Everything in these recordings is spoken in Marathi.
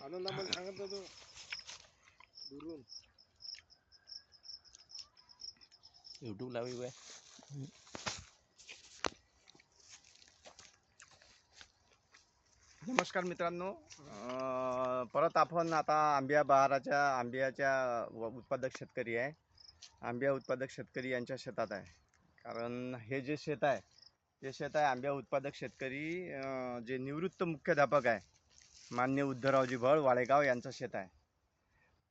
आनंद आम्हाला सांगत होतो. दुरून. युट्यूब लावी बाय. नमस्कार मित्रांनो. अं, परत आपण आता आंबिया बहाराच्या आंब्याच्या व- उत्पादक शेतकरी आहे. आंबिया उत्पादक शेतकरी यांच्या शेतात आहे. कारण हे जे शेत आहे ते शेत आहे आंबिया उत्पादक शेतकरी अं, जे निवृत्त मुख्याध्यापक आहे. मान्य उद्धवरावजी भळ वाळेगाव यांचं शेत आहे.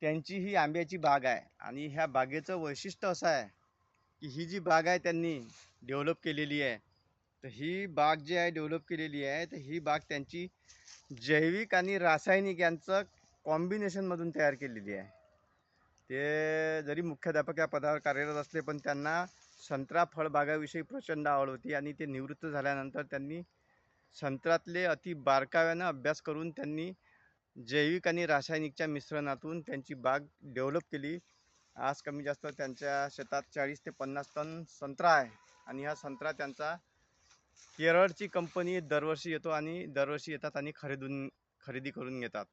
त्यांची ही आंब्याची बाग आहे आणि ह्या बागेचं वैशिष्ट्य असं आहे की ही जी बाग आहे त्यांनी डेव्हलप केलेली आहे. तर ही बाग जी आहे डेव्हलप केलेली आहे तर ही बाग त्यांची जैविक आणि रासायनिक यांचं कॉम्बिनेशनमधून तयार केलेली आहे. ते जरी मुख्याध्यापक या पदावर कार्यरत असले पण त्यांना संत्रा फळबागाविषयी प्रचंड आवड होती आणि ते निवृत्त झाल्यानंतर त्यांनी संत्र्यातले अति बारकाव्यानं अभ्यास करून त्यांनी जैविक आणि रासायनिकच्या मिश्रणातून त्यांची बाग डेव्हलप केली. आज कमी जास्त त्यांच्या शेतात चाळीस ते पन्नास टन संत्रा आहे आणि हा संत्रा त्यांचा केरळची कंपनी दरवर्षी येतो आणि दरवर्षी येतात आणि खरेदून खरेदी करून घेतात.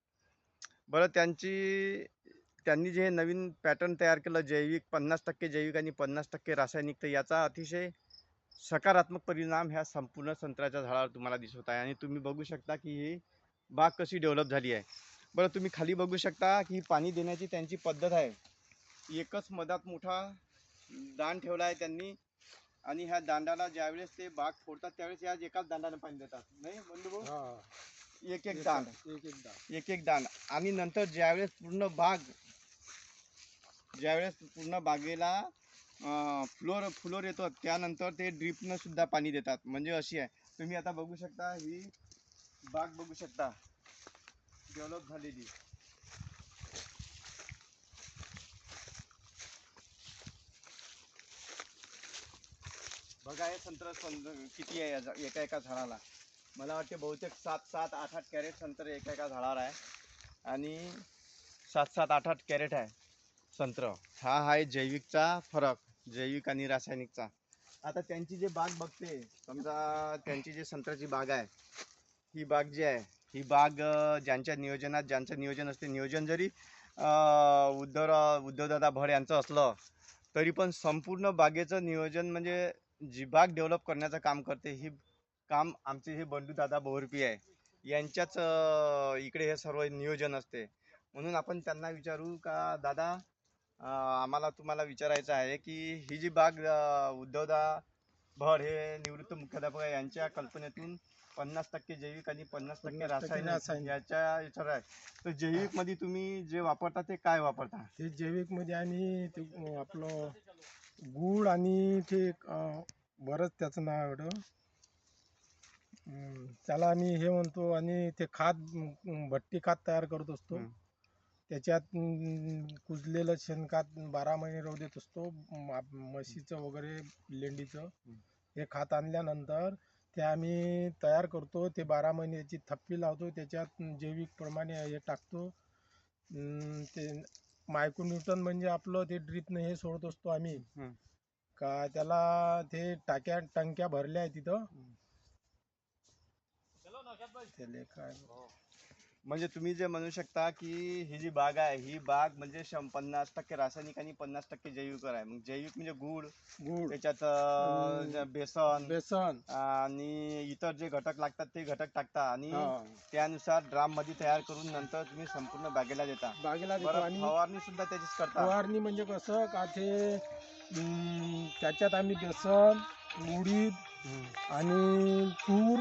बरं त्यांची त्यांनी जे हे नवीन पॅटर्न तयार केलं जैविक पन्नास टक्के जैविक आणि पन्नास टक्के रासायनिक तर याचा अतिशय सकारात्मक परिणाम ह्या संपूर्ण संत्र्याच्या झाडावर तुम्हाला दिसत आहे. आणि तुम्ही बघू शकता की ही बाग कशी डेव्हलप झाली आहे. बरं तुम्ही खाली बघू शकता की पाणी देण्याची त्यांची पद्धत आहे. एकच मधात मोठा दांड ठेवला आहे त्यांनी. आणि ह्या दांडाला ज्यावेळेस ते बाग फोडतात त्यावेळेस या एकाच दांडाने पाणी देतात. नाही बंधू एक एक दांड एक एकदा एक एक दांड आणि नंतर ज्यावेळेस पूर्ण बाग ज्यावेळेस पूर्ण बागेला फ्लोर फ्लोर येतो त्यानंतर ते ड्रिपनं सुद्धा पाणी देतात. म्हणजे अशी आहे. तुम्ही आता बघू शकता ही बाग बघू शकता. डेव्हलप झालेली. बघा हे संत्र किती आहे या एका एका झाडाला. मला वाटते बहुतेक सात सात आठ आठ कॅरेट संत्र एका एका झाडावर आहे. आणि सात सात आठ आठ कॅरेट आहे संत्र. हा आहे जैविकचा फरक. जैविक आणि रासायनिकचा. आता त्यांची जे बाग बघते समजा त्यांची जी संत्र्याची बाग आहे ही बाग जी आहे ही बाग ज्यांच्या नियोजनात ज्यांचं नियोजन असते नियोजन जरी उद्धव उद्धवदादा भड यांचं असलं तरी पण संपूर्ण बागेचं नियोजन म्हणजे जी बाग डेव्हलप करण्याचं काम करते ही काम आमचे हे बंडूदादा बोरपी आहे यांच्याच इकडे हे सर्व नियोजन असते. म्हणून आपण त्यांना विचारू का दादा आम्हाला तुम्हाला विचारायचं आहे की ही जी बाग उद्धवदा भड हे निवृत्त मुख्याध्यापक आहे यांच्या कल्पनेतून पन्नास टक्के जैविक आणि पन्नास टक्के 50% रासायनिक. याच्या याच्यावर आहे तर जैविकमध्ये तुम्ही जे वापरता ते काय वापरता ते जैविकमध्ये आम्ही ते आपलं गुळ आणि ते बरंच त्याचं नाव एवढं त्याला आम्ही हे म्हणतो आणि ते खात अं, भट्टी खात तयार करत असतो. त्याच्यात कुजलेलं शेणखात बारा महिने राहू देत असतो. म- म्हशीचं वगैरे लेंडीचं हे खात आणल्यानंतर ते आम्ही तयार करतो. ते बारा महिन्याची थप्पी लावतो. त्याच्यात जैविक प्रमाणे हे टाकतो. अं, ते मायक्रोन्यूटन म्हणजे आपलं ते ड्रीपनं हे सोडत असतो आम्ही. हं. का त्याला ते टाक्या टंक्या भरल्या आहे तिथं. त्याले काय? म्हणजे तुम्ही जे म्हणू शकता की ही जी बाग आहे ही बाग म्हणजे शं पन्नास टक्के रासायनिक आणि पन्नास टक्के जैविक आहे. मग जैविक म्हणजे गुळ गुळ. त्याच्यात अं, हम्म. ज- बेसन बेसन. आणि इतर जे घटक लागतात ते घटक टाकता आणि हा. त्यानुसार ड्राममध्ये तयार करून नंतर तुम्ही संपूर्ण बागेला देता. बागेला देतो बरं आणि फवारणी सुद्धा त्याचीच करता. फवारणी म्हणजे कसं का ते अं, त्याच्यात आम्ही बेसन उडीद आणि तूर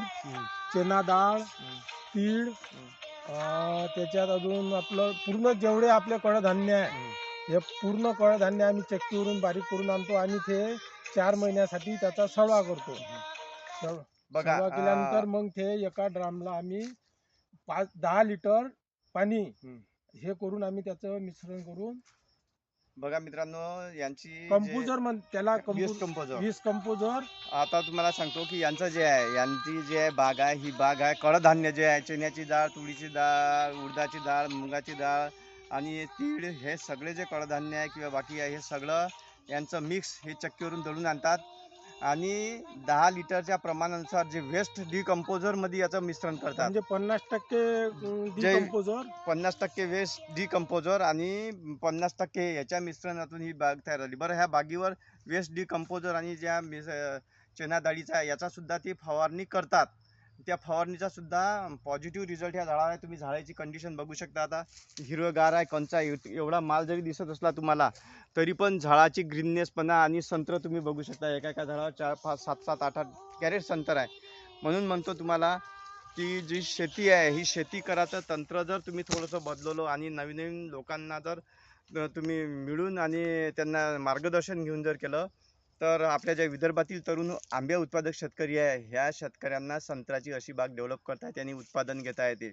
चना डाळ तीळ हम्म, त्याच्यात अजून आपलं पूर्ण जेवढे आपले कडधान्य आहे. हे पूर्ण कडधान्य आम्ही चक्कीवरून बारीक करून आणतो आणि ते चार महिन्यासाठी त्याचा सडवा करतो बघा सडवा केल्यानंतर मग ते एका ड्रामला आम्ही पाच दहा लिटर पाणी. हे करून आम्ही त्याचं मिश्रण करून बघा मित्रांनो यांची कंपोजर म्हण त्याला वीस कंपो- कंपोजर वीस कंपोजर आता तुम्हाला सांगतो की यांचं जे आहे यांची जी आहे बाग आहे ही बाग आहे कडधान्य जे आहे चण्याची डाळ तुरीची डाळ उडदाची डाळ मुगाची डाळ आणि तीळ हे सगळे जे कडधान्य आहे किंवा बाकी आहे हे सगळं यांचं मिक्स हे चक्कीवरून दळून आणतात. आणि दहा लिटरच्या प्रमाणानुसार जे वेस्ट डिकम्पोजरमध्ये याचं मिश्रण करतात. म्हणजे पन्नास टक्के जै- डिकम्पोजर पन्नास टक्के वेस्ट डिकम्पोजर आणि पन्नास टक्के याच्या मिश्रणातून ही बाग तयार झाली. बरं ह्या बागेवर वेस्ट डिकम्पोजर आणि ज्या मिस चना डाळीचा आहे याचा सुद्धा ते फवारणी करतात. त्या फवारणीचा सुद्धा पॉझिटिव्ह रिझल्ट ह्या झाडाला आहे. तुम्ही झाडाची कंडिशन बघू शकता आता. हिरवगार आहे कंचा आहे एवढा माल जरी दिसत असला तुम्हाला तरी पण झाडाची ग्रीननेसपणा आणि संत्र तुम्ही बघू शकता. एका एका झाडावर चार पाच सात सात आठ आठ कॅरेट संतर आहे. म्हणून म्हणतो तुम्हाला की जी शेती आहे ही शेती करायचं तंत्र जर तुम्ही थोडंसं बदलवलं आणि नवीन नवीन लोकांना जर तुम्ही मिळून आणि त्यांना मार्गदर्शन घेऊन जर केलं तर आपल्या ज्या विदर्भातील तरुण आंबे उत्पादक शेतकरी आहे ह्या शेतकऱ्यांना संत्र्याची अशी बाग डेव्हलप करता येते आणि उत्पादन घेता येते.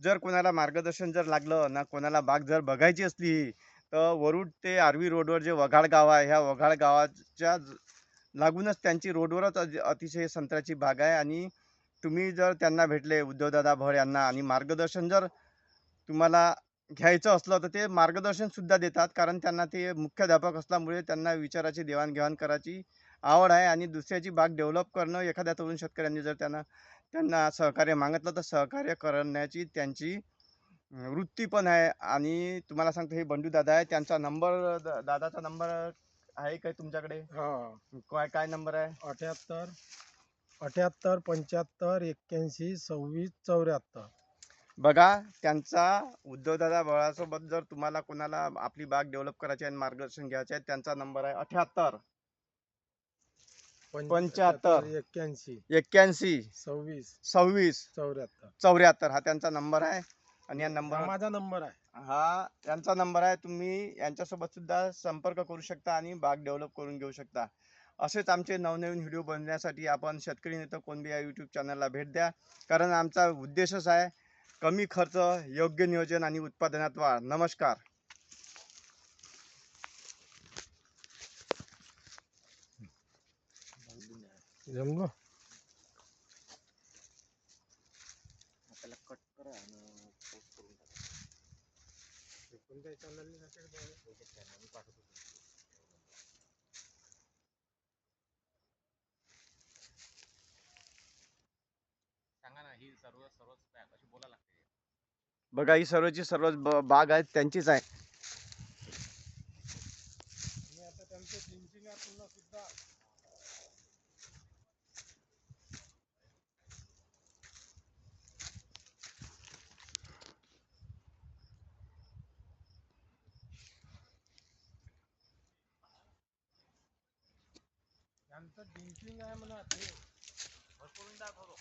जर कोणाला मार्गदर्शन जर लागलं ना कोणाला बाग जर बघायची असली तर वरुड ते आर्वी रोडवर जे वघाड गाव आहे ह्या वघाड गावाच्या लागूनच त्यांची रोडवरच अज- अतिशय संत्र्याची बाग आहे आणि तुम्ही जर त्यांना भेटले उद्धवदादा भर यांना आणि मार्गदर्शन जर तुम्हाला घ्यायचं असलं तर ते मार्गदर्शन सुद्धा देतात. कारण त्यांना ते मुख्याध्यापक असल्यामुळे त्यांना विचाराची देवाणघेवाण करायची आवड आहे आणि दुसऱ्याची बाग डेव्हलप करणं एखाद्या तरुण शेतकऱ्यांनी जर त्यांना त्यांना सहकार्य मागितलं तर सहकार्य करण्याची त्यांची वृत्ती पण आहे. आणि तुम्हाला सांगतो हे बंडू दादा आहे. त्यांचा नंबर दादाचा नंबर आहे काय तुमच्याकडे? हा. काय काय नंबर आहे? अठ्याहत्तर अठ्याहत्तर पंच्याहत्तर एक्क्याऐंशी सव्वीस चौऱ्याहत्तर. बघा त्यांचा उद्धवदादा बळासोबत जर तुम्हाला कोणाला आपली बाग डेव्हलप करायची आहे आणि मार्गदर्शन घ्यायचे आहे त्यांचा नंबर आहे अठ्याहत्तर. पंच्याहत्तर. एक्क्याऐंशी. एक्क्याऐंशी. सव्वीस. सव्वीस. चौऱ्याहत्तर. चौऱ्याहत्तर. हा त्यांचा नंबर आहे. आणि या हा नंबर माझा नंबर आहे. हा यांचा नंबर आहे. तुम्ही यांच्यासोबत सुद्धा संपर्क करू शकता आणि बाग डेव्हलप करून घेऊ शकता. असेच आमचे नवनवीन व्हिडिओ बनवण्यासाठी आपण शेतकरी नेता कोणबी या यूट्यूब चॅनलला भेट द्या. कारण आमचा उद्देशच आहे कमी खर्च योग्य नियोजन आणि उत्पादनात वाढ. नमस्कार. कट करा आणि post करून टाका. कोणत्या चॅनलने त्याच्या channel वर पाठवतो. सांगा ना ही सर्व सर्वच pack अशी बोलायला लागते बघा ही सर्वची सर्व बाग आहे त्यांचीच आहे. त्यांचं ड्रिंचिंग आहे म्हणा ते. भरपूर दाखवतो